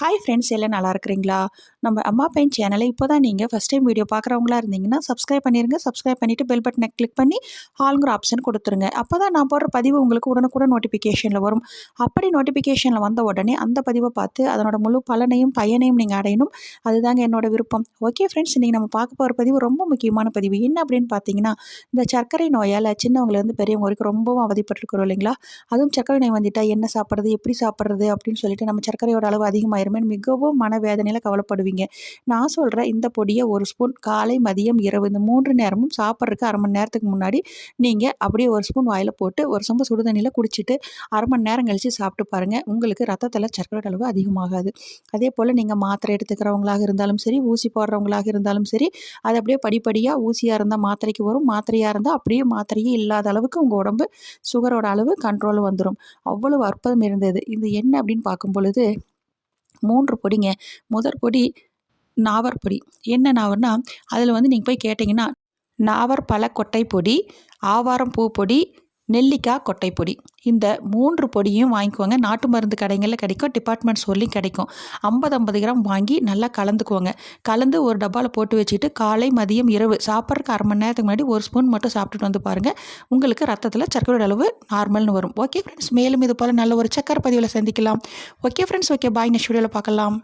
Hi friends எல்லாம் நல்லா இருக்கிறீங்களா? நம்ம அம்மா பையன் சேனலை இப்போ தான் நீங்கள் ஃபஸ்ட் டைம் வீடியோ பார்க்குறவங்களா இருந்தீங்கன்னா சப்ஸ்கிரைப் பண்ணிடுங்க சப்ஸ்கிரைப் பண்ணிவிட்டு பெல் பட்டனை கிளிக் பண்ணி ஹால்ங்கிற ஆப்ஷன் கொடுத்துருங்க. அப்போ தான் நான் போடுற பதிவு உங்களுக்கு உடனுக்குடன் நோட்டிஃபிகேஷனில் வரும். அப்படி நோட்டிஃபிகேஷனில் வந்த உடனே அந்த பதிவை பார்த்து அதனோட முழு பலனையும் பயனையும் நீங்கள் அடையணும். அதுதாங்க என்னோட விருப்பம். ஓகே ஃப்ரெண்ட்ஸ் இன்றைக்கி நம்ம பார்க்க போகிற பதிவு ரொம்ப முக்கியமான பதிவு. என்ன அப்படின்னு பார்த்தீங்கன்னா இந்த சர்க்கரை நோயால் சின்னவங்கலேருந்து பெரியவங்க வரைக்கும் ரொம்பவும் அவதிப்பட்டிருக்கிறோம் இல்லைங்களா? அதுவும் சர்க்கரை நோய் வந்துட்டால் என்ன சாப்பிட்றது எப்படி சாப்பிட்றது அப்படின்னு சொல்லிட்டு நம்ம சர்க்கரையோட அளவு அதிகமாயிருமே மிகவும் மனவேதனையில் கவலைப்படுவீங்க. நான் சொல்கிறேன் இந்த பொடியை ஒரு ஸ்பூன் காலை மதியம் இரவு இந்த மூன்று நேரமும் சாப்பிட்றதுக்கு அரை மணி நேரத்துக்கு முன்னாடி நீங்கள் அப்படியே ஒரு ஸ்பூன் வாயில் போட்டு ஒரு சொம்பு சுடுதண்ணியில் குடிச்சிட்டு அரை மணி நேரம் கழித்து சாப்பிட்டு பாருங்கள் உங்களுக்கு ரத்தத்தில் சர்க்கரை அளவு அதிகமாகாது. அதே போல் நீங்கள் மாத்திரை எடுத்துக்கிறவங்களாக இருந்தாலும் சரி ஊசி போடுறவங்களாக இருந்தாலும் சரி அது அப்படியே படிப்படியாக ஊசியாக இருந்தால் மாத்திரைக்கு வரும் மாத்திரையாக இருந்தால் அப்படியே மாத்திரையே இல்லாத அளவுக்கு உங்கள் உடம்பு சுகரோட அளவு கண்ட்ரோல் வந்துடும் அவ்வளவு அற்புதம் இருந்தது. இது என்ன அப்படின்னு பார்க்கும் பொழுது மூன்று பொடிங்க. முதற் பொடி நாவற்பொடி என்ன நாவர்னா அதில் வந்து நீங்கள் போய் கேட்டிங்கன்னா நாவர் பழ கொட்டை பொடி ஆவாரம் பூ பொடி நெல்லிக்காய் கொட்டை பொடி இந்த மூன்று பொடியும் வாங்கிக்குவாங்க நாட்டு மருந்து கடைகளில் கிடைக்கும். டிபார்ட்மெண்ட் ஸ்டோர்லேயும் கிடைக்கும். ஐம்பது ஐம்பது கிராம் வாங்கி நல்லா கலந்துக்குவாங்க கலந்து ஒரு டப்பாவில் போட்டு வச்சுட்டு காலை மதியம் இரவு சாப்பிட்றதுக்கு அரை மணி நேரத்துக்கு முன்னாடி ஒரு ஸ்பூன் மட்டும் சாப்பிட்டுட்டு வந்து பாருங்கள் உங்களுக்கு ரத்தத்தில் சர்க்கரை அளவு நார்மல்னு வரும். ஓகே ஃப்ரெண்ட்ஸ் மேலும் இது போல் நல்ல ஒரு சக்கரை பதிவில் சந்திக்கலாம். Okay friends okay bye next வீடியோவில் பார்க்கலாம்.